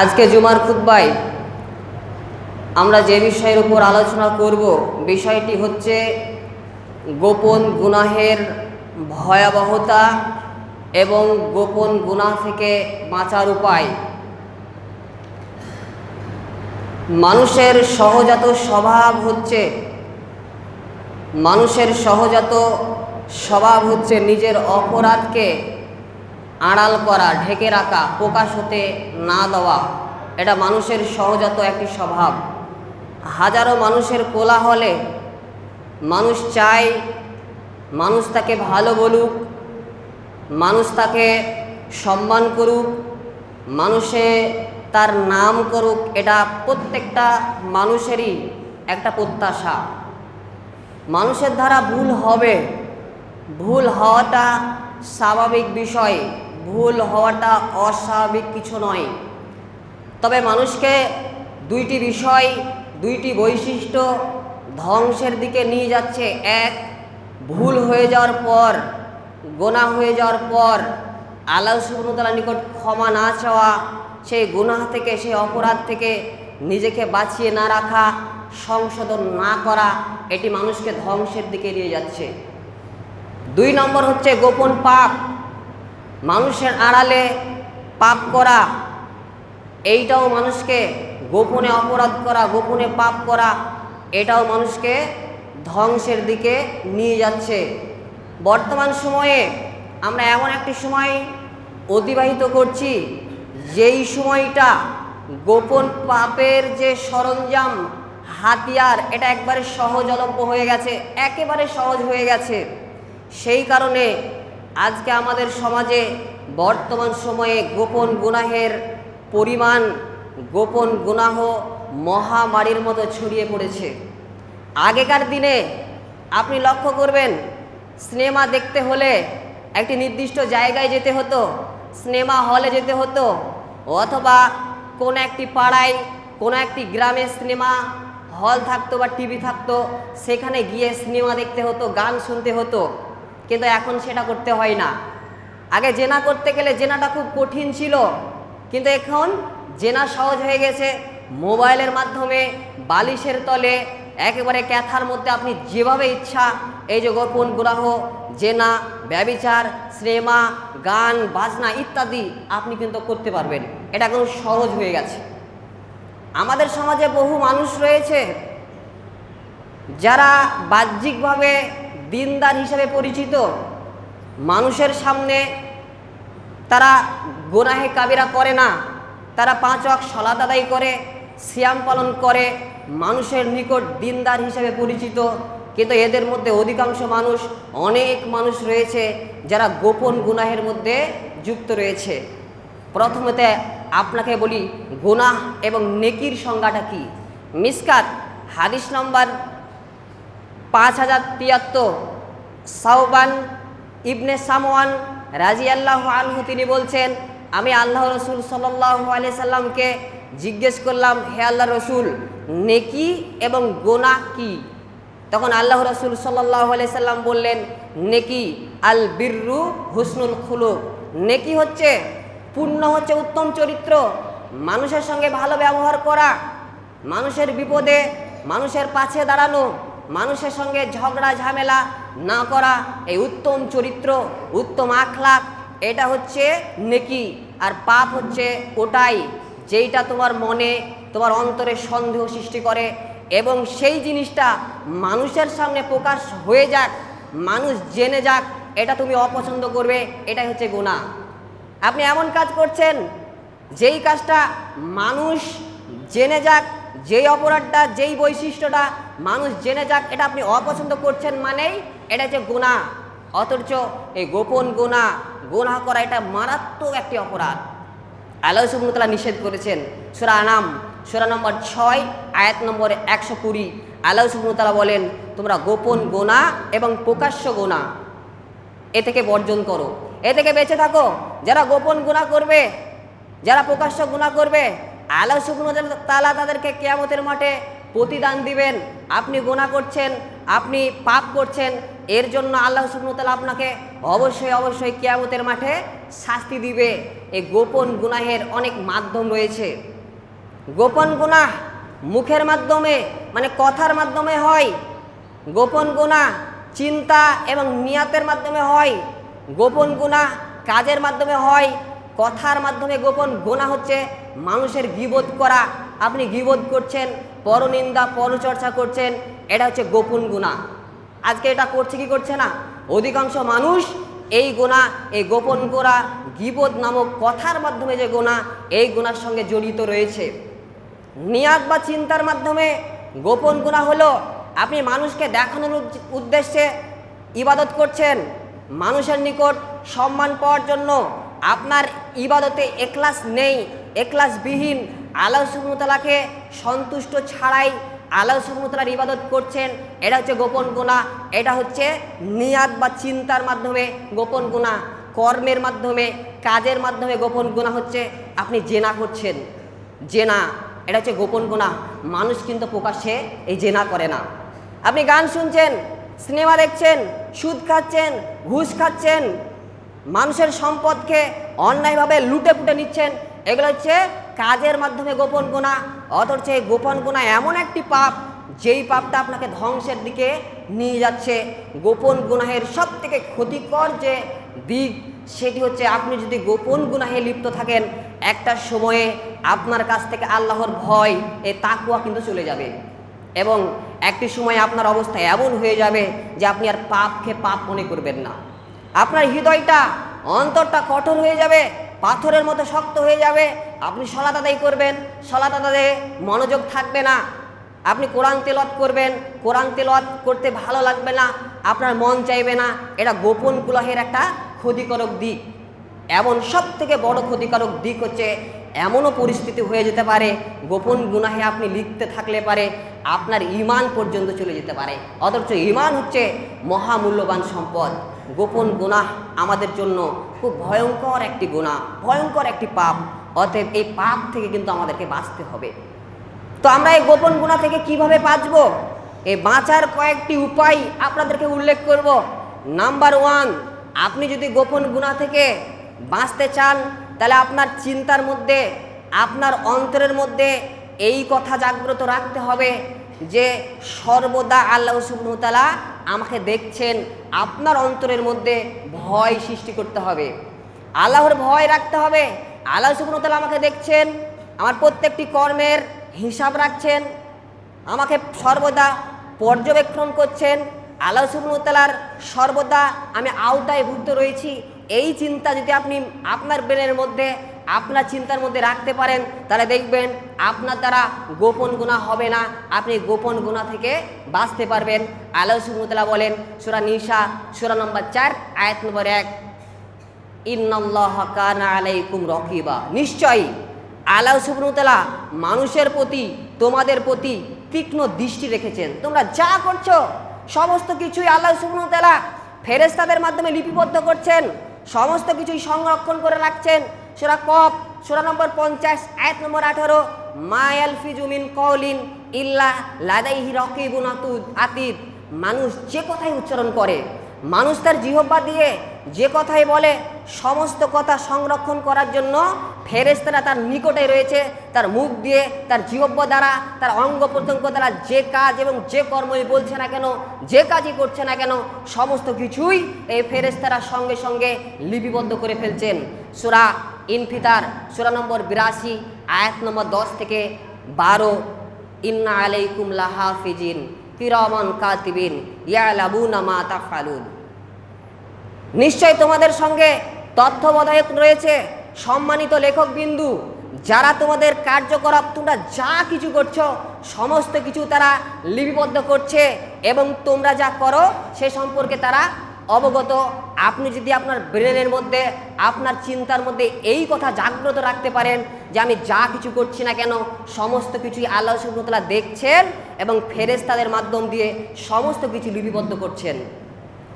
আজকে জুমার খুতবায় আমরা যে বিষয়ের উপর আলোচনা করব, বিষয়টি হচ্ছে গোপন গুনাহের ভয়াবহতা এবং গোপন গুনাহ থেকে বাঁচার উপায়। মানুষের সহজাত স্বভাব হচ্ছে, মানুষের সহজাত স্বভাব হচ্ছে নিজের অপরাধকে আড়াল করা, ঢেকে রাখা, প্রকাশ হতে না দেওয়া, এটা মানুষের সহজাত একটি স্বভাব। হাজারো মানুষের কোলাহলে মানুষ চায়, মানুষ তাকে ভালো বলুক, মানুষ তাকে সম্মান করুক, মানুষে তার নাম করুক, এটা প্রত্যেকটা মানুষেরই একটা প্রত্যাশা। মানুষের দ্বারা ভুল হবে। ভুল হওয়াটা স্বাভাবিক বিষয়। ভুল হওয়াটা অস্বাভাবিক কিছু নয়। তবে মানুষকে দুইটি বিষয়, দুইটি বৈশিষ্ট্য ধ্বংসের দিকে নিয়ে যাচ্ছে। এক, ভুল হয়ে যাওয়ার পর গোনা হয়ে যাওয়ার পর আল্লাহ সুবনতালার নিকট ক্ষমা না চাওয়া, সেই গুনাহ থেকে, সেই অপরাধ থেকে নিজেকে বাঁচিয়ে না রাখা, সংশোধন না করা, এটি মানুষকে ধ্বংসের দিকে নিয়ে যাচ্ছে। দুই নম্বর হচ্ছে গোপন পাপ। মানুষের আড়ালে পাপ করা, এইটাও মানুষকে গোপনে অপরাধ করা, গোপনে পাপ করা, এটাও মানুষকে ধ্বংসের দিকে নিয়ে যাচ্ছে। বর্তমান সময়ে আমরা এমন একটি সময় অতিবাহিত করছি, যেই সময়টা গোপন পাপের যে সরঞ্জাম, হাতিয়ার, এটা একবারে সহজলভ্য হয়ে গেছে, একেবারে সহজ হয়ে গেছে। সেই কারণে আজকে আমাদের সমাজে বর্তমান সময়ে গোপন গুনাহের পরিমাণ, গোপন গুনাহ মহামারীর মতো ছড়িয়ে পড়েছে। আগেকার দিনে আপনি লক্ষ্য করবেন, সিনেমা দেখতে হলে একটি নির্দিষ্ট জায়গায় যেতে হতো, সিনেমা হলে যেতে হতো, অথবা কোনো একটি পাড়ায়, কোনো একটি গ্রামে সিনেমা হল থাকতো বা টিভি থাকতো, সেখানে গিয়ে সিনেমা দেখতে হতো, গান শুনতে হতো। কিন্তু এখন সেটা করতে হয় না। আগে জেনা করতে গেলে জেনাটা খুব কঠিন ছিল, কিন্তু এখন জেনা সহজ হয়ে গেছে। মোবাইলের মাধ্যমে, বালিশের তলে, একেবারে ক্যাথার মধ্যে আপনি যেভাবে ইচ্ছা, এই যে গোপন গুরাহ, জেনা, ব্যবিচার সিনেমা গান, বাজনা ইত্যাদি আপনি কিন্তু করতে পারবেন। এটা এখন সহজ হয়ে গেছে। আমাদের সমাজে বহু মানুষ রয়েছে, যারা বাহ্যিকভাবে দিনদার হিসাবে পরিচিত। মানুষের সামনে তারা গোনাহে কাবিরা করে না। তারা পাঁচ অক সলাত আদায় করে, সিয়াম পালন করে, মানুষের নিকট দিনদার হিসেবে পরিচিত। কিন্তু এদের মধ্যে অধিকাংশ মানুষ, অনেক মানুষ রয়েছে যারা গোপন গুনাহের মধ্যে যুক্ত রয়েছে। প্রথমতে আপনাকে বলি, গুনাহ এবং নেকির সংজ্ঞাটা কি? মিসকাত, হাদিস নম্বর পাঁচ হাজার তিয়াত্তর। সাউবান ইবনে সামওয়ান রাজি আল্লাহ আনহু তিনি বলছেন, আমি আল্লাহ রসুল সাল্লাহ আলি সাল্লামকে জিজ্ঞেস করলাম, হে আল্লাহ রসুল, নেকি এবং গোনা কি? তখন আল্লাহ রসুল সাল্লাহ আলি সাল্লাম বললেন, নেকি আল বিররু হুসনুল খুলুক। নেকি হচ্ছে পুণ্য হচ্ছে উত্তম চরিত্র, মানুষের সঙ্গে ভালো ব্যবহার করা, মানুষের বিপদে মানুষের পাশে দাঁড়ানো মানুষের সঙ্গে ঝগড়া, ঝামেলা না করা, এই উত্তম চরিত্র, উত্তম আখলাক এটা হচ্ছে নেকি। আর পাপ হচ্ছে ওটাই যেইটা তোমার মনে, তোমার অন্তরে সন্দেহ সৃষ্টি করে। এবং সেই জিনিসটা মানুষের সামনে প্রকাশ হয়ে যাক, মানুষ জেনে যাক, এটা তুমি অপছন্দ করবে, এটাই হচ্ছে গুণা আপনি এমন কাজ করছেন, যেই কাজটা মানুষ জেনে যাক যেই অপরাধটা, যেই বৈশিষ্ট্যটা মানুষ জেনে যাক, এটা আপনি অপছন্দ করছেন মানেই এটা যে গুণা অথচ এই গোপন গুণা গুণা করা এটা মারাত্মক একটি অপরাধ। আল্লাহ সুবনতলা নিষেধ করেছেন সুরা আনাম, সুরা নম্বর ছয়, আয়াত নম্বর একশো কুড়ি। আল্লাহ সুবনতলা বলেন, তোমরা গোপন গোনা এবং প্রকাশ্য গোনা এ থেকে বর্জন করো। এ থেকে বেঁচে থাকো। যারা গোপন গুণা করবে, যারা প্রকাশ্য গুণা করবে আল্লাহ সুবহানাহু তাআলা তাদেরকে কেয়ামতের মাঠে প্রতিদান দিবেন। আপনি গুণা করছেন, আপনি পাপ করছেন, এর জন্য আল্লাহ সুবনতাল আপনাকে অবশ্যই অবশ্যই কিয়ামতের মাঠে শাস্তি দিবে। এই গোপন গুনাহের অনেক মাধ্যম রয়েছে। গোপন গুনাহ মুখের মাধ্যমে মানে কথার মাধ্যমে হয়। গোপন গুণা চিন্তা এবং নিয়াতের মাধ্যমে হয়। গোপন গুণা কাজের মাধ্যমে হয়। কথার মাধ্যমে গোপন গোনা হচ্ছে, মানুষের গিবোধ করা। আপনি গিবোধ করছেন, পরনিন্দা, পরচর্চা করছেন, এটা হচ্ছে গোপন গুণা আজকে এটা করছে কি করছে না? অধিকাংশ মানুষ এই গোনা, এই গোপন গোড়া গিবোধ নামক কথার মাধ্যমে যে গোনা, এই গোনার সঙ্গে জড়িত রয়েছে। নিয়াত বা চিন্তার মাধ্যমে গোপন গুণা হলো, আপনি মানুষকে দেখানোর উদ্দেশ্যে ইবাদত করছেন, মানুষের নিকট সম্মান পাওয়ার জন্য। আপনার ইবাদতে একলাস নেই একলাসবিহীন আল্লাহ সুমতলাকে সন্তুষ্ট ছাড়াই আল্লাহ সুমতলার ইবাদত করছেন, এটা হচ্ছে গোপন গুণা এটা হচ্ছে নিয়াদ বা চিন্তার মাধ্যমে গোপন গুণা কর্মের মাধ্যমে, কাজের মাধ্যমে গোপন গুণা হচ্ছে আপনি জেনা করছেন। জেনা, এটা হচ্ছে গোপন গুণা মানুষ কিন্তু প্রকাশ্যে এই জেনা করে না। আপনি গান শুনছেন, সিনেমা দেখছেন, সুদ খাচ্ছেন, ঘুষ খাচ্ছেন মানুষের সম্পদকে অন্যায়ভাবে লুটে পুটে নিচ্ছেন। এগুলো হচ্ছে কাজের মাধ্যমে গোপন গুণা, অথচ এই গোপন গুণা এমন একটি পাপ, যেই পাপটা আপনাকে ধ্বংসের দিকে নিয়ে যাচ্ছে। গোপন গুনাহের সব থেকে ক্ষতিকর যে দিক, সেটি হচ্ছে আপনি যদি গোপন গুনাহে লিপ্ত থাকেন, একটা সময়ে আপনার কাছ থেকে আল্লাহর ভয়, এ তাকুয়া কিন্তু চলে যাবে। এবং একটি সময় আপনার অবস্থা এমন হয়ে যাবে যে আপনি আর পাপকে পাপ মনে করবেন না। আপনার হৃদয়টা, অন্তরটা কঠোর হয়ে যাবে, পাথরের মতো শক্ত হয়ে যাবে। আপনি সলাত আদায় করবেন সলাত আদায়ে মনোযোগ থাকবে না। আপনি কোরআন তেলত করবেন, কোরআন তেলত করতে ভালো লাগবে না, আপনার মন চাইবে না, এটা গোপন কুলাহের একটা ক্ষতিকারক দিক। এমন সব থেকে বড় ক্ষতিকারক দিক হচ্ছে, এমনও পরিস্থিতি হয়ে যেতে পারে, গোপন গুনাহে আপনি লিখতে থাকলে পারে, আপনার ইমান পর্যন্ত চলে যেতে পারে। অথচ ইমান হচ্ছে মহামূল্যবান সম্পদ। গোপন গুনাহ আমাদের জন্য খুব ভয়ঙ্কর একটি গুনাহ, ভয়ঙ্কর একটি পাপ। অতএব এই পাপ থেকে কিন্তু আমাদেরকে বাঁচতে হবে। তো আমরা এই গোপন গুণা থেকে কীভাবে বাঁচবো? এই বাঁচার কয়েকটি উপায় আপনাদেরকে উল্লেখ করব। নাম্বার ওয়ান, আপনি যদি গোপন গুণা থেকে বাঁচতে চান, তাহলে আপনার চিন্তার মধ্যে, আপনার অন্তরের মধ্যে এই কথা জাগ্রত রাখতে হবে যে সর্বদা আল্লাহ সুবনতালা আমাকে দেখছেন, আপনার অন্তরের মধ্যে ভয় সৃষ্টি করতে হবে। আল্লাহর ভয় রাখতে হবে। আল্লাহ সুবনতালা আমাকে দেখছেন, আমার প্রত্যেকটি কর্মের হিসাব রাখছেন, আমাকে সর্বদা পর্যবেক্ষণ করছেন। আল্লাহ সুবনতালার সর্বদা আমি আওতায় ভুক্ত রয়েছি। এই চিন্তা যদি আপনি আপনার ব্রেনের মধ্যে আপনার চিন্তার মধ্যে রাখতে পারেন, তাহলে দেখবেন আপনার দ্বারা গোপন গুণা হবে না। আপনি গোপন গুণা থেকে বাঁচতে পারবেন। আল্লাহ সুবনতালা বলেন, সুরা নিশা সুরা নম্বর চার, আয়াত নম্বর এক, ইন্নাল্লাহ কানা আলাইকুম রকিবা। নিশ্চয়ই আল্লাহ সুবনুতলা মানুষের প্রতি, তোমাদের প্রতি তীক্ষ্ণ দৃষ্টি রেখেছেন। তোমরা যা করছ, সমস্ত কিছুই আল্লাহ সুবনুতলা ফেরেস্তাদের মাধ্যমে লিপিবদ্ধ করছেন। সমস্ত কিছুই সংরক্ষণ করে রাখছেন। সুরা কপ সুরা নম্বর পঞ্চাশ, আয়াত নম্বর আঠারো মায়াল ফিজুমিন কলিন ইল্লা লাদাইহি রকিবুন আতুদ, মানুষ যে কথাই উচ্চারণ করে মানুষ তার জিহব্বা দিয়ে যে কথাই বলে, সমস্ত কথা সংরক্ষণ করার জন্য ফেরেস্তারা তার নিকটে রয়েছে, তার মুখ দিয়ে, তার জিহব্বা দ্বারা, তার অঙ্গ প্রত্যঙ্গ দ্বারা যে কাজ এবং যে কর্মই বলছে না কেন, যে কাজই করছে না কেন, সমস্ত কিছুই এই ফেরেস্তারা সঙ্গে সঙ্গে লিপিবদ্ধ করে ফেলছেন। সুরা ইনফিতার, সুরা নম্বর বিরাশি, আয়াত নম্বর দশ থেকে বারো, ইন্না আলাইকুম লাহাফিজিন। কিরমন কাতিবিন ইয়ালাবুনা মা তাফালুন নিশ্চয় তোমাদের সঙ্গে তথ্যবধায়ক রয়েছে সম্মানিত লেখক বিন্দু যারা তোমাদের কার্যকলাপ, তোমরা যা কিছু করছ, সমস্ত কিছু তারা লিপিবদ্ধ করছে এবং তোমরা যা করো, সে সম্পর্কে তারা অবগত, আপনি যদি আপনার ব্রেনের মধ্যে, আপনার চিন্তার মধ্যে এই কথা জাগ্রত রাখতে পারেন যে আমি যা কিছু করছি না কেন, সমস্ত কিছুই আল্লাহ সুবতলা দেখছেন এবং ফেরেস্তাদের মাধ্যম দিয়ে সমস্ত কিছু লিপিবদ্ধ করছেন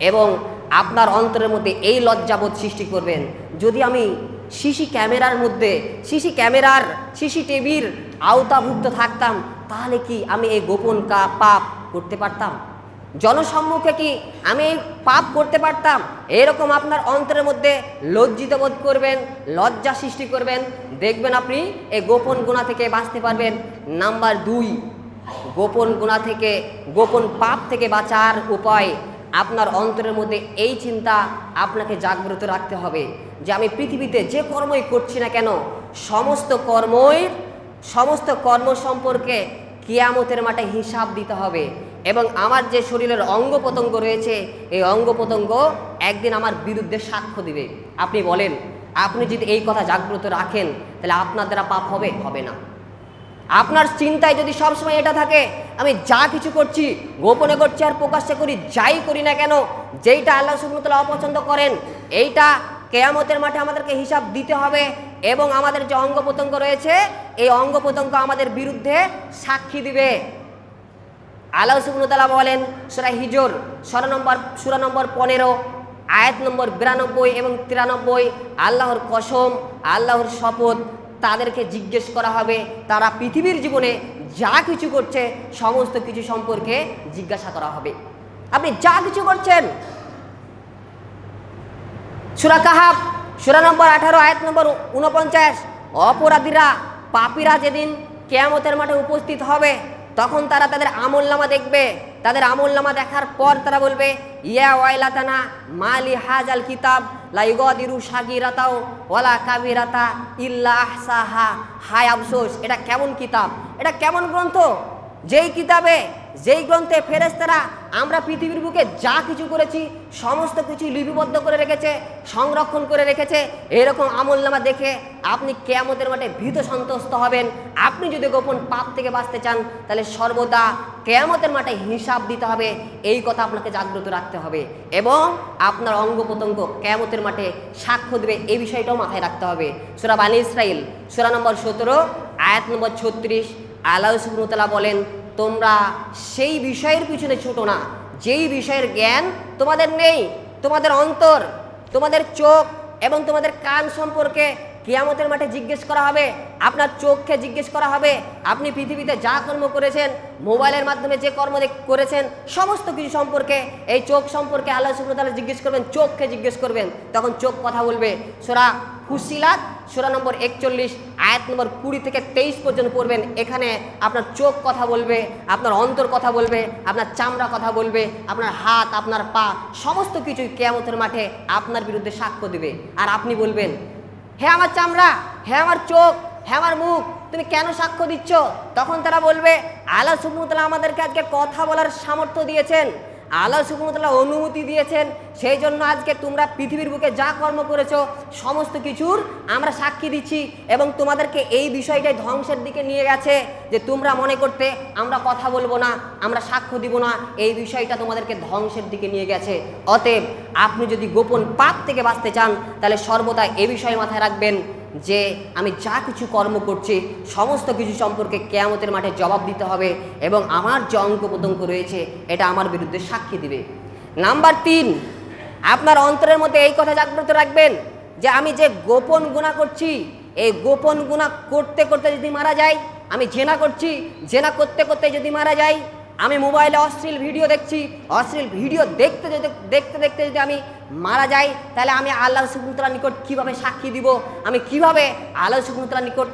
এবং আপনার অন্তরের মধ্যে এই লজ্জাবোধ সৃষ্টি করবেন। যদি আমি সিসি ক্যামেরার মধ্যে, সিসি ক্যামেরার, সিসি টিভির আওতাভুক্ত থাকতাম, তাহলে কি আমি এই গোপন কা, পাপ করতে পারতাম? জনসম্মুখে কি আমি পাপ করতে পারতাম? এরকম আপনার অন্তরের মধ্যে লজ্জিত বোধ করবেন, লজ্জা সৃষ্টি করবেন। দেখবেন আপনি এই গোপন গুণা থেকে বাঁচতে পারবেন। নাম্বার দুই, গোপন গুণা থেকে, গোপন পাপ থেকে বাঁচার উপায় আপনার অন্তরের মধ্যে এই চিন্তা আপনাকে জাগ্রত রাখতে হবে যে আমি পৃথিবীতে যে কর্মই করছি না কেন, সমস্ত কর্মই, সমস্ত কর্ম সম্পর্কে কিয়ামতের মাঠে হিসাব দিতে হবে। এবং আমার যে শরীরের অঙ্গ প্রত্যঙ্গ রয়েছে, এই অঙ্গ প্রত্যঙ্গ একদিন আমার বিরুদ্ধে সাক্ষ্য দিবে। আপনি বলেন, আপনি যদি এই কথা জাগ্রত রাখেন, তাহলে আপনার দ্বারা পাপ হবে? হবে না। আপনার চিন্তায় যদি সবসময় এটা থাকে, আমি যা কিছু করছি, গোপনে করছি আর প্রকাশ্যে করি, যাই করি না কেন, যেইটা আল্লাহ সুবনতলা অপছন্দ করেন, এইটা কেয়ামতের মাঠে আমাদেরকে হিসাব দিতে হবে এবং আমাদের যে অঙ্গ প্রত্যঙ্গ রয়েছে, এই অঙ্গ প্রত্যঙ্গ আমাদের বিরুদ্ধে সাক্ষী দিবে। আল্লাহ সুবনতলা বলেন, সুরা হিজোর, সর নম্বর, সুরা নম্বর পনেরো, আয়াত নম্বর বিরানব্বই এবং তিরানব্বই, আল্লাহর কসম, আল্লাহর শপথ তাদেরকে জিজ্ঞেস করা হবে। তারা পৃথিবীর জীবনে যা কিছু করছে, সমস্ত কিছু সম্পর্কে জিজ্ঞাসা করা হবে। আপনি যা কিছু করছেন, সুরা কাহাব সুরা নম্বর আঠারো, আয়াত নম্বর উনপঞ্চাশ, অপরাধীরা, পাপীরা যেদিন কেয়ামতের মাঠে উপস্থিত হবে তখন তারা তাদের আমলনামা দেখবে। তাদের আমলনামা দেখার পর তারা বলবে, ইয়া ওয়াইলাতানা, মালি হাজাল কিতাব লাইগদিরু সাগিরাতাও ওয়ালা কাবিরাতা ইল্লা আহসাহা। হায় আফসোস, এটা কেমন কিতাব? এটা কেমন গ্রন্থ? যেই কিতাবে যেই গ্রন্থে ফেরেস্তারা আমরা পৃথিবীর বুকে যা কিছু করেছি, সমস্ত কিছু লিপিবদ্ধ করে রেখেছে, সংরক্ষণ করে রেখেছে, এরকম আমলনামা দেখে আপনি কেয়ামতের মাঠে ভীত সন্তুষ্ট হবেন। আপনি যদি গোপন পাপ থেকে বাঁচতে চান, তাহলে সর্বদা কেয়ামতের মাঠে হিসাব দিতে হবে। এই কথা আপনাকে জাগ্রত রাখতে হবে এবং আপনার অঙ্গ প্রত্যঙ্গ কেয়ামতের মাঠে সাক্ষ্য দেবে। এই বিষয়টাও মাথায় রাখতে হবে। সুরা বানী ইসরাইল সুরা নম্বর সতেরো, আয়াত নম্বর ছত্রিশ, আল্লাহ সুবনতলা বলেন তোমরা সেই বিষয়ের পিছনে ছোটো না। যেই বিষয়ের জ্ঞান তোমাদের নেই, তোমাদের অন্তর, তোমাদের চোখ এবং তোমাদের কান সম্পর্কে কিয়ামতের মাঠে জিজ্ঞেস করা হবে, আপনার চোখকে জিজ্ঞেস করা হবে, আপনি পৃথিবীতে যা কর্ম করেছেন, মোবাইলের মাধ্যমে যে কর্ম করেছেন, সমস্ত কিছু সম্পর্কে, এই চোখ সম্পর্কে আল্লাহ সুব্রতালা জিজ্ঞেস করবেন, চোখকে জিজ্ঞেস করবেন, তখন চোখ কথা বলবে। সোরা ফুসিলাত সোরা নম্বর একচল্লিশ, আয়াত নম্বর কুড়ি থেকে তেইশ পর্যন্ত পড়বেন। এখানে আপনার চোখ কথা বলবে, আপনার অন্তর কথা বলবে, আপনার চামড়া কথা বলবে, আপনার হাত, আপনার পা, সমস্ত কিছুই কেয়ামতের মাঠে আপনার বিরুদ্ধে সাক্ষ্য দেবে। আর আপনি বলবেন, হে আমার চামড়া, হে আমার চোখ, হে আমার মুখ, তুমি কেন সাক্ষ্য দিচ্ছ? তখন তারা বলবে, আল্লাহ সুবমতলা আমাদেরকে আজকে কথা বলার সামর্থ্য দিয়েছেন। আল্লাহ সুবমতলা অনুমতি দিয়েছেন, সেই জন্য আজকে তোমরা পৃথিবীর বুকে যা কর্ম করেছ, সমস্ত কিছুর আমরা সাক্ষী দিচ্ছি এবং তোমাদেরকে এই বিষয়টাই ধ্বংসের দিকে নিয়ে গেছে যে তোমরা মনে করতে আমরা কথা বলব না, আমরা সাক্ষ্য দিব না, এই বিষয়টা তোমাদেরকে ধ্বংসের দিকে নিয়ে গেছে। অতএব আপনি যদি গোপন পাপ থেকে বাঁচতে চান, তাহলে সর্বদা এ বিষয়ে মাথায় রাখবেন যে আমি যা কিছু কর্ম করছি, সমস্ত কিছু সম্পর্কে কেয়ামতের মাঠে জবাব দিতে হবে এবং আমার যে অঙ্ক প্রতঙ্ক রয়েছে, এটা আমার বিরুদ্ধে সাক্ষী দিবে। নাম্বার তিন, আপনার অন্তরের মধ্যে এই কথা জাগ্রত রাখবেন যে আমি যে গোপন গুণা করছি, এই গোপন গুণা করতে করতে যদি মারা যাই আমি জেনা করছি, জেনা করতে করতে যদি মারা যাই আমি মোবাইলে অশ্লীল ভিডিও দেখছি, অশ্লীল ভিডিও দেখতে যদি দেখতে দেখতে যদি আমি মারা যাই, তাহলে আমি আল্লাহ সুকুমতলার নিকট কীভাবে সাক্ষী দিব? আমি কীভাবে আল্লাহ সুকুমতলার নিকট,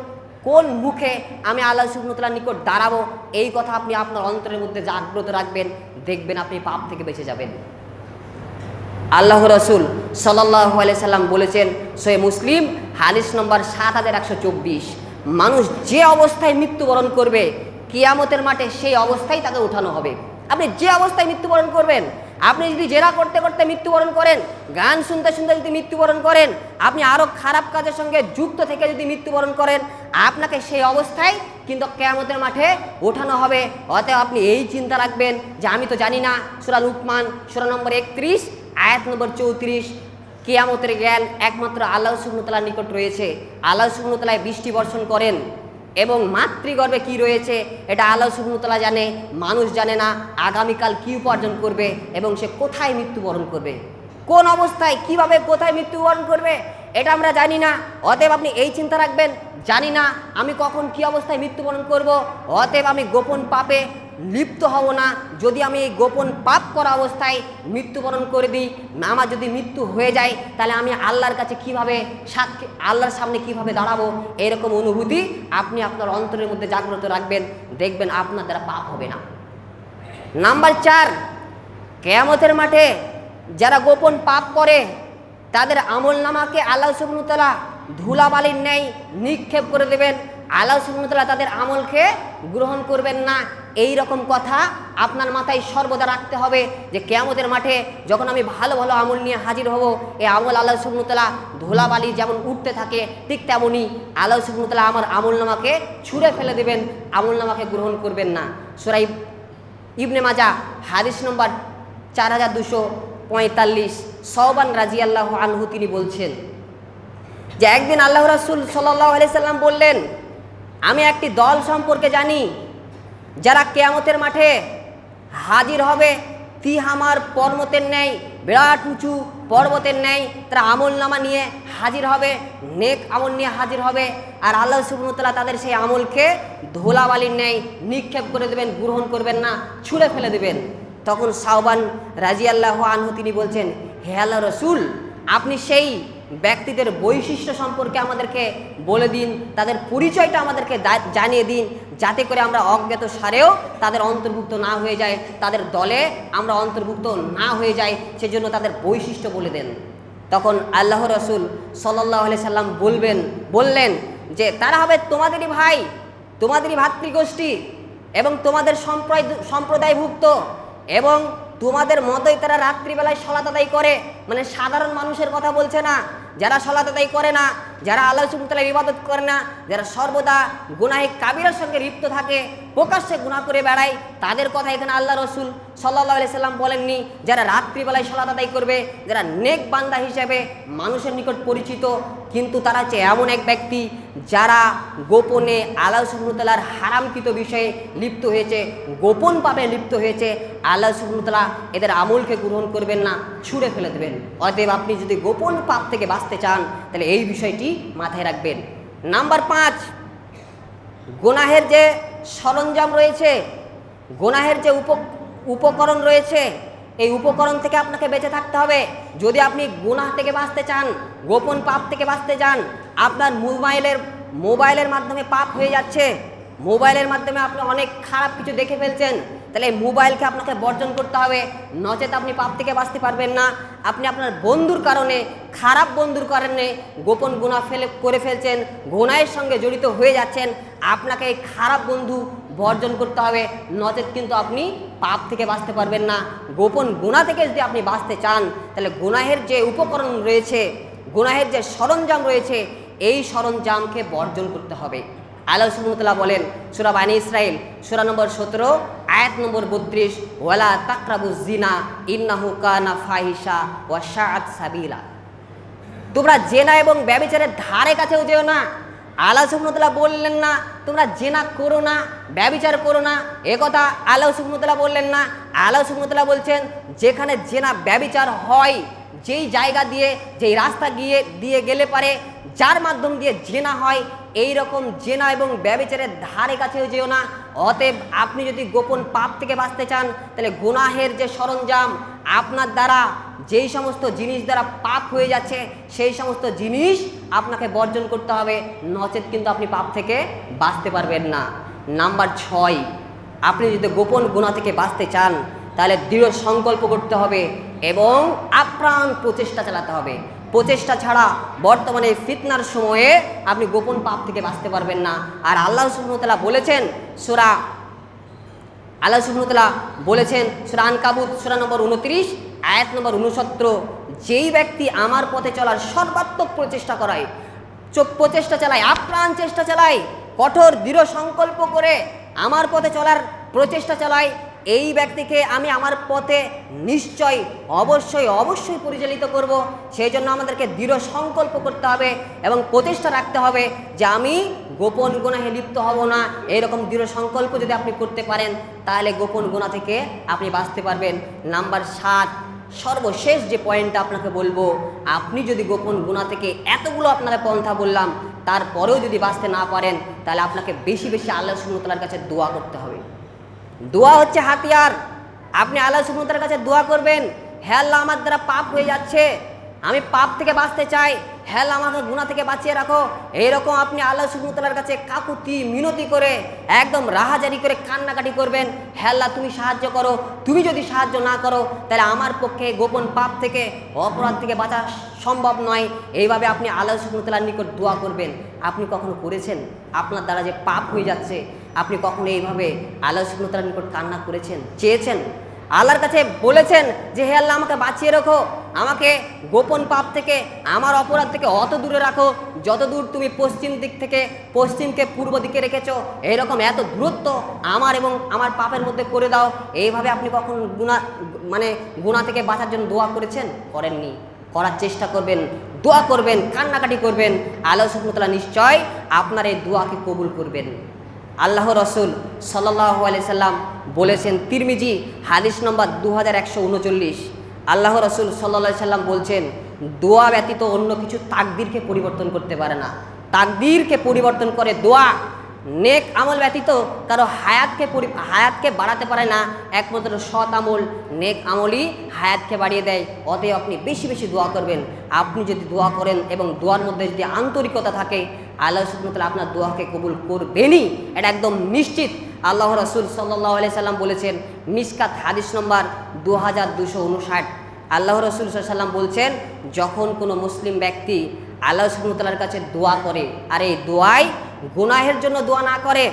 কোন মুখে আমি আল্লাহ সুকুমতলার নিকট দাঁড়াবো? এই কথা আপনি আপনার অন্তরের মধ্যে জাগ্রত রাখবেন, দেখবেন আপনি পাপ থেকে বেঁচে যাবেন। আল্লাহ রসুল সাল্লাহ সাল্লাম বলেছেন সোয়ে মুসলিম, হাদিস নম্বর সাত হাজার একশো চব্বিশ, মানুষ যে অবস্থায় মৃত্যুবরণ করবে কিয়ামতের মাঠে সেই অবস্থায় তাকে উঠানো হবে। আপনি যে অবস্থায় মৃত্যুবরণ করবেন, আপনি যদি জেরা করতে করতে মৃত্যুবরণ করেন, গান শুনতে শুনতে যদি মৃত্যুবরণ করেন, আপনি আরও খারাপ কাজের সঙ্গে যুক্ত থেকে যদি মৃত্যুবরণ করেন, আপনাকে সেই অবস্থায় কিন্তু কেয়ামতের মাঠে ওঠানো হবে। অতএব আপনি এই চিন্তা রাখবেন যে আমি তো জানি না, সুরা লুকমান, সুরা নম্বর একত্রিশ, আয়াত নম্বর চৌত্রিশ, কেয়ামতের জ্ঞান একমাত্র আল্লাহ সুবনতলার নিকট রয়েছে। আল্লাহ সুবনতলায় বৃষ্টি বর্ষণ করেন। এবং মাতৃগর্ভে কি রয়েছে, এটা আল্লাহ সুবনতলা জানে, মানুষ জানে না আগামীকাল কি উপার্জন করবে এবং সে কোথায় মৃত্যুবরণ করবে। কোন অবস্থায়, কীভাবে কোথায় মৃত্যুবরণ করবে, এটা আমরা জানি না। অতএব আপনি এই চিন্তা রাখবেন, জানি না আমি কখন কি অবস্থায় মৃত্যুবরণ করব, অতএব আমি গোপন পাপে লিপ্ত হব না। যদি আমি এই গোপন পাপ করা অবস্থায় মৃত্যুবরণ করে দিই, আমার যদি মৃত্যু হয়ে যায়, তাহলে আমি আল্লাহর কাছে কীভাবে সাক্ষী, আল্লাহর সামনে কীভাবে দাঁড়াবো? এরকম অনুভূতি আপনি আপনার অন্তরের মধ্যে জাগ্রত রাখবেন। দেখবেন আপনার দ্বারা পাপ হবে না। নাম্বার চার, কেয়ামতের মাঠে যারা গোপন পাপ করে, তাদের আমল নামাকে আল্লাহ সুবনুতলা ধুলাবালির ন্যায় নিক্ষেপ করে দেবেন। আল্লাহ সুবনুতলা তাদের আমলকে গ্রহণ করবেন না। এই রকম কথা আপনার মাথায় সর্বদা রাখতে হবে যে কেয়ামতের মাঠে যখন আমি ভালো ভালো আমল নিয়ে হাজির হব এই আমল আল্লাহ সুবনুতলা ধুলাবালি যেমন উঠতে থাকে, ঠিক তেমনই আল্লাহ সুবনুতলা আমার আমল নামাকে ছুঁড়ে ফেলে দেবেন আমল নামাকে গ্রহণ করবেন না। সুরাই ইবনে মাজা, হাদিস নম্বর চার হাজার দুশো পঁয়তাল্লিশ সৌবান রাজি আল্লাহ আনহু তিনি বলছেন যে একদিন আল্লাহ রাসুল সাল্লাহ আলি সাল্লাম বললেন, আমি একটি দল সম্পর্কে জানি যারা কেয়ামতের মাঠে হাজির হবে তিহামার পর্বতের ন্যায়, বিরাট উঁচু পর্বতের ন্যায়, তারা আমল নামা নিয়ে হাজির হবে, নেক আমল নিয়ে হাজির হবে। আর আল্লাহ সুবনতলা তাদের সেই আমলকে ধোলাবালির ন্যায় নিক্ষেপ করে দেবেন, গ্রহণ করবেন না, ছুঁড়ে ফেলে দেবেন। তখন সাহবান রাজি আল্লাহ আনহু তিনি বলছেন, হে আল্লাহ রসুল, আপনি সেই ব্যক্তিদের বৈশিষ্ট্য সম্পর্কে আমাদেরকে বলে দিন, তাদের পরিচয়টা আমাদেরকে জানিয়ে দিন যাতে করে আমরা অজ্ঞাত সারেও তাদের অন্তর্ভুক্ত না হয়ে যায় তাদের দলে আমরা অন্তর্ভুক্ত না হয়ে যাই, সেজন্য তাদের বৈশিষ্ট্য বলে দেন। তখন আল্লাহ রসুল সাল্লাহ আলি সাল্লাম বলবেন, বললেন যে, তারা হবে তোমাদেরই ভাই, তোমাদেরই ভাতৃগোষ্ঠী এবং তোমাদের সম্প্রদায় সম্প্রদায়ভুক্ত এবং তোমাদের মতোই তারা রাত্রিবেলায় সলাত করে। মানে সাধারণ মানুষের কথা বলছে না। যারা সলাত আদায় করে না, যারা আল্লাহ সুমতলার ইবাদত করে না, যারা সর্বদা গুনাহে কাবিরের সঙ্গে লিপ্ত থাকে, প্রকাশ্যে গুনাহ করে বেড়ায়, তাদের কথা এখানে আল্লাহ রসুল সাল্লাহ সাল্লাম বলেননি। যারা রাত্রিবেলায় সলাত আদায় করবে, যারা নেক বান্দা হিসেবে মানুষের নিকট পরিচিত, কিন্তু তারা হচ্ছে এমন এক ব্যক্তি যারা গোপনে আল্লাহ সুবনুতলার হারামকৃত বিষয়ে লিপ্ত হয়েছে গোপন পাবে লিপ্ত হয়েছে, আল্লাহ সুবনুতলা এদের আমলকে গ্রহণ করবেন না, ছুঁড়ে ফেলে দেবেন। অতএব আপনি যদি গোপন পাপ থেকে বাঁচতে চান, তাহলে এই বিষয়টি মাথায় রাখবেন। নাম্বার পাঁচ, গোনাহের যে সরঞ্জাম রয়েছে, গোনাহের যে উপ, উপকরণ রয়েছে, এই উপকরণ থেকে আপনাকে বেঁচে থাকতে হবে। যদি আপনি গুনাহ থেকে বাঁচতে চান, গোপন পাপ থেকে বাঁচতে চান, আপনার মোবাইলের মোবাইলের মাধ্যমে পাপ হয়ে যাচ্ছে। মোবাইলের মাধ্যমে আপনি অনেক খারাপ কিছু দেখে ফেলছেন। তাহলে মোবাইলকে আপনাকে বর্জন করতে হবে। নচেত আপনি পাপ থেকে বাঁচতে পারবেন না। আপনি আপনার বন্ধুর কারণে, খারাপ বন্ধুর কারণে গোপন গুণা ফেলে, করে ফেলছেন গুণায়ের সঙ্গে জড়িত হয়ে যাচ্ছেন। আপনাকে এই খারাপ বন্ধু বর্জন করতে হবে। নচেত কিন্তু আপনি পাপ থেকে বাঁচতে পারবেন না। গোপন গুণা থেকে যদি আপনি বাঁচতে চান, তাহলে গুনাহের যে উপকরণ রয়েছে, গুনাহের যে সরঞ্জাম রয়েছে, এই সরঞ্জামকে বর্জন করতে হবে। আল্লাহ সুবহতাল্লাহ বলেন, সুরা বানী ইসরায়েল সুরা নম্বর সতেরো, আয়াত নম্বর বত্রিশ, ওয়ালা তাকরাবু জিনা ইন্নাহু ফাহিসা ওয়া শাআত সাবিলা। তোমরা জেনা এবং ব্যবিচারের ধারে কাছেও যেও না। আল্লাহ সুবনতলা বললেন না, তোমরা জেনা করো না, ব্যবিচার করো না। এ কথা আল্লাহ সুবনতলা বললেন না। আল্লাহ সুবনতলা বলছেন, যেখানে জেনা ব্যবিচার হয় যেই জায়গা দিয়ে, যেই রাস্তা গিয়ে, দিয়ে গেলে পারে, যার মাধ্যম দিয়ে জেনা হয় এই রকম জেনা এবং ব্যবিচারের ধারে কাছেও যেও না। অতএব আপনি যদি গোপন পাপ থেকে বাঁচতে চান, তাহলে গুনাহের যে সরঞ্জাম আপনার দ্বারা, যেই সমস্ত জিনিস দ্বারা পাপ হয়ে যাচ্ছে, সেই সমস্ত জিনিস আপনাকে বর্জন করতে হবে। নচেত কিন্তু আপনি পাপ থেকে বাঁচতে পারবেন না। নাম্বার ছয়, আপনি যদি গোপন গুণা থেকে বাঁচতে চান তাহলে দৃঢ় সংকল্প করতে হবে এবং আপ্রাণ প্রচেষ্টা চালাতে হবে। প্রচেষ্টা ছাড়া বর্তমানে ফিতনার সময়ে আপনি গোপন পাপ থেকে বাঁচতে পারবেন না। আর আল্লাহ সুবহানাহু বলেছেন, সুরা আল্লাহ সুবহানাহু বলেছেন, সুরা আনকাবুত, সুরা নম্বর উনত্রিশ, আয়াত নম্বর উনসত্তর, যেই ব্যক্তি আমার পথে চলার সর্বাত্মক প্রচেষ্টা করায়, চোখ প্রচেষ্টা চালায়, আপ্রাণ চেষ্টা চালায়, কঠোর দৃঢ় সংকল্প করে আমার পথে চলার প্রচেষ্টা চালায় এই ব্যক্তিকে আমি আমার পথে নিশ্চয় অবশ্যই অবশ্যই পরিচালিত করব। সেই জন্য আমাদেরকে দৃঢ় সংকল্প করতে হবে এবং প্রতিষ্ঠা রাখতে হবে যে আমি গোপন গুণাহে লিপ্ত হব না। এরকম দৃঢ় সংকল্প যদি আপনি করতে পারেন, তাহলে গোপন গুণা থেকে আপনি বাঁচতে পারবেন। নাম্বার সাত, সর্বশেষ যে পয়েন্টটা আপনাকে বলব, আপনি যদি গোপন গুণা থেকে এতগুলো আপনারা পন্থা বললাম, তারপরেও যদি বাঁচতে না পারেন, তাহলে আপনাকে বেশি বেশি আল্লাহ সুমতলার কাছে দোয়া করতে হবে। দোয়া হচ্ছে হাতিয়ার। আপনি আল্লাহ সুমতার কাছে দোয়া করবেন হ্যাঁ আমার দ্বারা পাপ হয়ে যাচ্ছে। আমি পাপ থেকে বাঁচতে চাই হ্যাঁ আল্লাহ আমাকে গুণা থেকে বাঁচিয়ে রাখো। এইরকম আপনি আল্লাহ সুমতালার কাছে কাকুতি, মিনতি করে, একদম রাহাজারি করে কান্নাকাটি করবেন হ্যাঁ আল্লাহ তুমি সাহায্য করো, তুমি যদি সাহায্য না করো, তাহলে আমার পক্ষে গোপন পাপ থেকে, অপরাধ থেকে বাঁচা সম্ভব নয়। এইভাবে আপনি আল্লাহ সুমতালার নিকট দোয়া করবেন। আপনি কখনো করেছেন? আপনার দ্বারা যে পাপ হয়ে যাচ্ছে আপনি কখনো এইভাবে আল্লাহ সুমতালার নিকট কান্না করেছেন, চেয়েছেন? আল্লাহর কাছে বলেছেন যে, হে আল্লাহ, আমাকে বাঁচিয়ে রাখো, আমাকে গোপন পাপ থেকে, আমার অপরাধ থেকে অত দূরে রাখো, যত দূর তুমি পশ্চিম দিক থেকে, পশ্চিমকে পূর্ব দিকে রেখেছো, এরকম এত দূরত্ব আমার এবং আমার পাপের মধ্যে করে দাও। এইভাবে আপনি কখন গুণা মানে গুণা থেকে বাঁচার জন্য দোয়া করেছেন? করেননি। করার চেষ্টা করবেন, দোয়া করবেন, কান্নাকাটি করবেন আল্লাহ নিশ্চয় আপনার এই দোয়াকে কবুল করবেন। আল্লাহ রসুল সাল্লাহ সাল্লাম বলেছেন, তিরমিজি হাদিস নম্বর দু হাজার একশো উনচল্লিশ। আল্লাহ রসুল সাল্লা সাল্লাম বলছেন, দোয়া ব্যতীত অন্য কিছু তাকদিরকে পরিবর্তন করতে পারে না। তাকদিরকে পরিবর্তন করে দোয়া। নেক আমল ব্যতীত কারও হায়াতকে পরি হায়াতকে বাড়াতে পারে না। একমাত্র সৎ আমল, নেক আমলই হায়াতকে বাড়িয়ে দেয়। অতএব আপনি বেশি বেশি দোয়া করবেন। আপনি যদি দোয়া করেন এবং দোয়ার মধ্যে যদি আন্তরিকতা থাকে, আল্লাহ সুবহানাহু আপনার দোয়াকে কবুল করবেনই। এটা একদম নিশ্চিত। আল্লাহ রসুল সাল্লাহ সাল্লাম বলেছেন, মিসকাত হাদিস নম্বর দু হাজার দুশো উনষাট। আল্লাহ রসুল সাল্লাম বলছেন, যখন কোনো মুসলিম ব্যক্তি আল্লাহ সুবহানাহুর কাছে দোয়া করে, আর এই দোয়ায় গুনাহের জন্য দোয়া না করে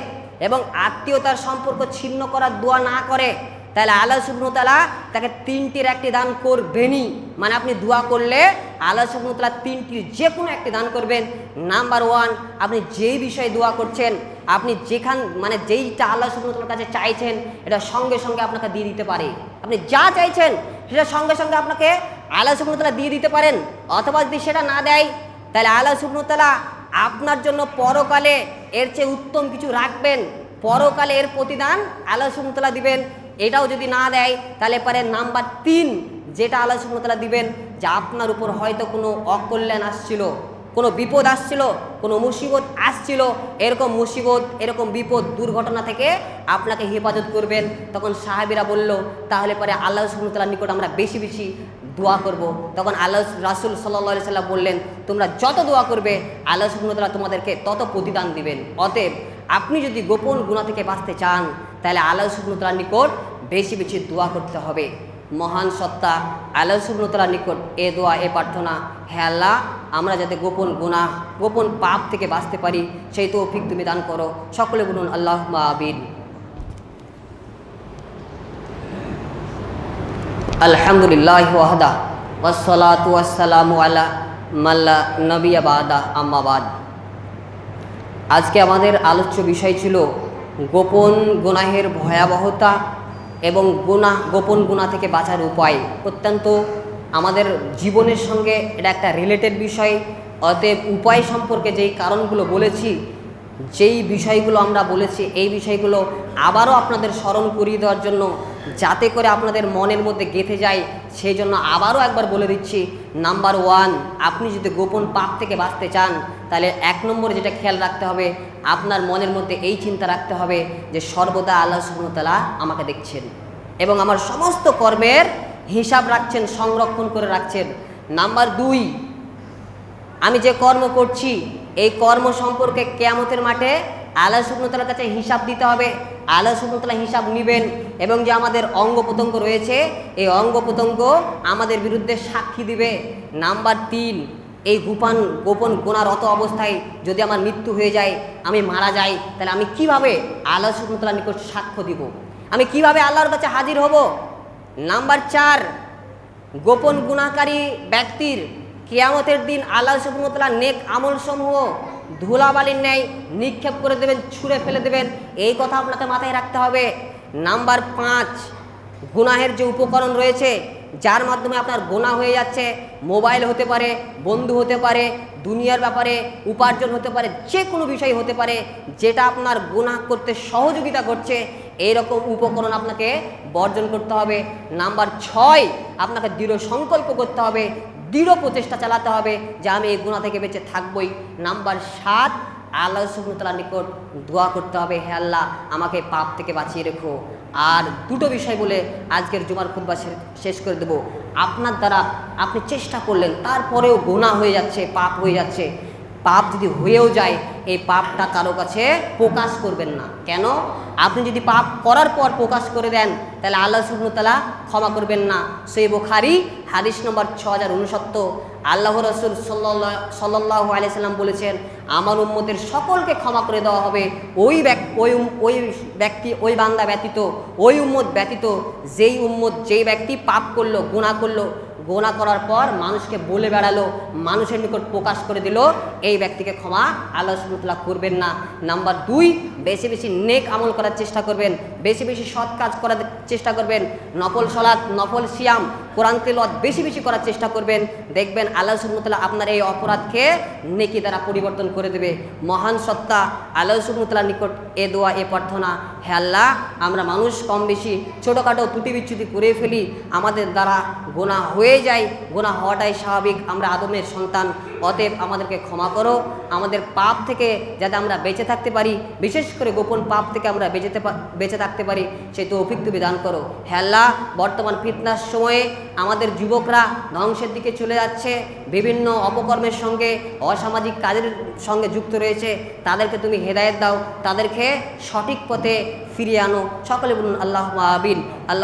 এবং আত্মীয়তার সম্পর্ক ছিন্ন করার দোয়া না করে, তাহলে আল্লাহ সুবনুতালা তাকে তিনটির একটি দান করবেনই। মানে আপনি দোয়া করলে আল্লাহ সুবনুতালা তিনটির যে কোনো একটি দান করবেন। নাম্বার ওয়ান, আপনি যেই বিষয়ে দোয়া করছেন, আপনি যেখান মানে যেইটা আল্লাহ সুবনুতালার কাছে চাইছেন, এটা সঙ্গে সঙ্গে আপনাকে দিয়ে দিতে পারে। আপনি যা চাইছেন, সেটা সঙ্গে সঙ্গে আপনাকে আল্লাহ সুবনুতালা দিয়ে দিতে পারেন। অথবা যদি সেটা না দেয়, তাহলে আল্লাহ সুবনুতালা আপনার জন্য পরকালে এর চেয়ে উত্তম কিছু রাখবেন। পরকালে এর প্রতিদান আল্লাহ সুবনুতালা দিবেন। এটাও যদি না দেয়, তাহলে পারে নাম্বার তিন যেটা আল্লাহ সুবনুতালা দিবেন, যে আপনার উপর হয়তো কোনো অকল্যাণ আসছিল, কোনো বিপদ আসছিল, কোনো মুসিবত আসছিল, এরকম মুসিবত, এরকম বিপদ, দুর্ঘটনা থেকে আপনাকে হেফাজত করবেন। তখন সাহাবিরা বলল, তাহলে পরে আল্লাহ সুবনুতালার নিকট আমরা বেশি বেশি দোয়া করব। তখন আল্লাহ রাসুল সাল্লা সাল্লাম বললেন, তোমরা যত দোয়া করবে, আল্লাহ সুবনুতালা তোমাদেরকে তত প্রতিদান দিবেন। অতএব আপনি যদি গোপন গুণা থেকে বাঁচতে চান, তাহলে আল্লাহ সুবনুতালার নিকট বেশি বেশি দোয়া করতে হবে। মহান সত্তা, আল্লাহ সুবনুতালার নিকট এ দোয়া, এ প্রার্থনা। হে আল্লাহ, আমরা যাতে গোপন গুণা গোপন পাপ থেকে বাঁচতে পারি, সেই তো তৌফিক তুমি দান করো। সকলে বলুন আল্লাহ আবিন আলহামদুলিল্লাহ ওয়াহদা, ওয়াসসালাতু ওয়াসসালামু আলা মাল্লা নবিয়া বাদা আম্মাবাদ আজকে আমাদের আলোচ্য বিষয় ছিল গোপন গুনাহের ভয়াবহতা এবং গুণা গোপন গুণা থেকে বাঁচার উপায়। অত্যন্ত আমাদের জীবনের সঙ্গে এটা একটা রিলেটেড বিষয়, অতএব উপায় সম্পর্কে যেই কারণগুলো বলেছি যেই বিষয়গুলো আমরা বলেছি, এই বিষয়গুলো আবারও আপনাদের স্মরণ করিয়ে দেওয়ার জন্য, যাতে করে আপনাদের মনের মধ্যে গেঁথে যায়, সেই জন্য আবারও একবার বলে দিচ্ছি, নাম্বার ওয়ান, আপনি যদি গোপন পাপ থেকে বাঁচতে চান, তাহলে এক নম্বরে যেটা খেয়াল রাখতে হবে, আপনার মনের মধ্যে এই চিন্তা রাখতে হবে যে সর্বদা আল্লাহ সুবনতালা আমাকে দেখছেন এবং আমার সমস্ত কর্মের হিসাব রাখছেন, সংরক্ষণ করে রাখছেন। নাম্বার দুই, আমি যে কর্ম করছি এই কর্ম সম্পর্কে কেয়ামতের মাঠে আল্লাহ সুবনতলার কাছে হিসাব দিতে হবে। আল্লাহ সুবনতলা হিসাব নেবেন এবং যে আমাদের অঙ্গ প্রত্যঙ্গ রয়েছে, এই অঙ্গ প্রত্যঙ্গ আমাদের বিরুদ্ধে সাক্ষী দিবে। নাম্বার তিন, এই গোপন গোপন গোনারত অবস্থায় যদি আমার মৃত্যু হয়ে যায়, আমি মারা যাই, তাহলে আমি কীভাবে আল্লাহ সুবনতলার নিকট সাক্ষ্য দিব? আমি কীভাবে আল্লাহর কাছে হাজির হব? নাম্বার চার, গোপন গুণাকারী ব্যক্তির কেয়ামতের দিন আল্লাহ সুবনতলা নেক আমল সমূহ ধুলাবালির ন্যায় নিক্ষেপ করে দেবেন, ছুঁড়ে ফেলে দেবেন। এই কথা আপনাকে মাথায় রাখতে হবে। নাম্বার পাঁচ, গুনাহের যে উপকরণ রয়েছে, যার মাধ্যমে আপনার গোনা হয়ে যাচ্ছে, মোবাইল হতে পারে, বন্ধু হতে পারে, দুনিয়ার ব্যাপারে, উপার্জন হতে পারে যে কোনো বিষয় হতে পারে, যেটা আপনার গুনাহ করতে সহযোগিতা করছে, এইরকম উপকরণ আপনাকে বর্জন করতে হবে। নাম্বার ছয়, আপনাকে দৃঢ় সংকল্প করতে হবে দৃঢ় প্রচেষ্টা চালাতে হবে যে আমি এই গুণা থেকে বেঁচে থাকবই। নাম্বার সাত, আল্লাহ সুবনতলার নিকট দোয়া করতে হবে, হে আল্লাহ, আমাকে পাপ থেকে বাঁচিয়ে রেখো। আর দুটো বিষয় বলে আজকের জুমার খুববা শেষ করে দেব। আপনার দ্বারা আপনি চেষ্টা করলেন, তারপরেও গোনা হয়ে যাচ্ছে, পাপ হয়ে যাচ্ছে। পাপ যদি হয়েও যায়, এই পাপটা কারও কাছে প্রকাশ করবেন না। কেন? আপনি যদি পাপ করার পর প্রকাশ করে দেন, তাহলে আল্লাহ সুবনতালা ক্ষমা করবেন না। সেই বোখারি, হাদিস নম্বর ছ হাজার উনসত্তর আল্লাহ রসুল সাল্লাহ সাল্লাহ আলিয়াল্লাম বলেছেন, আমার উম্মতের সকলকে ক্ষমা করে দেওয়া হবে। ওই ওই ওই ব্যক্তি, ওই বান্দা ব্যতীত, ওই উম্মত ব্যতীত, যেই উম্মত যেই ব্যক্তি পাপ করল গুণা করল গোনা করার পর মানুষকে বলে বেড়ালো, মানুষের নিকট প্রকাশ করে দিল, এই ব্যক্তিকে ক্ষমা আল্লাহ সুবতলা করবেন না। নাম্বার দুই, বেশি বেশি নেক আমল করার চেষ্টা করবেন, বেশি বেশি সৎ কাজ করার চেষ্টা করবেন। নফল সলাৎ নফল সিয়াম কোরআন তেলত বেশি বেশি করার চেষ্টা করবেন। দেখবেন আল্লাহ সুবতলা আপনার এই অপরাধকে নেকি দ্বারা পরিবর্তন করে দেবে। মহান সত্তা আল্লাহ সুবতলার নিকট এ দোয়া, এ প্রার্থনা। হে আল্লাহ, আমরা মানুষ কম বেশি ছোটোখাটো ত্রুটি বিচ্যুতি করে ফেলি। আমাদের দ্বারা গোনা হয়ে যায়, গোনা হওয়াটাই স্বাভাবিক। আমরা আদমের সন্তান, অতএব আমাদেরকে ক্ষমা করো। আমাদের পাপ থেকে যাতে আমরা বেঁচে থাকতে পারি, বিশেষ করে গোপন পাপ থেকে আমরা বেঁচেতে বেঁচে থাকতে পারি, সেই তৌফিক তুমি দান করো। হেল্লা বর্তমান ফিতনার সময়ে আমাদের যুবকরা ধ্বংসের দিকে চলে যাচ্ছে। বিভিন্ন অপকর্মের সঙ্গে, অসামাজিক কাজের সঙ্গে যুক্ত রয়েছে। তাদেরকে তুমি হেদায়ত দাও। তাদেরকে সঠিক পথে ফিরিয়ে আনো। সকলে বলুন আল্লাহ আবিন আল্লাহ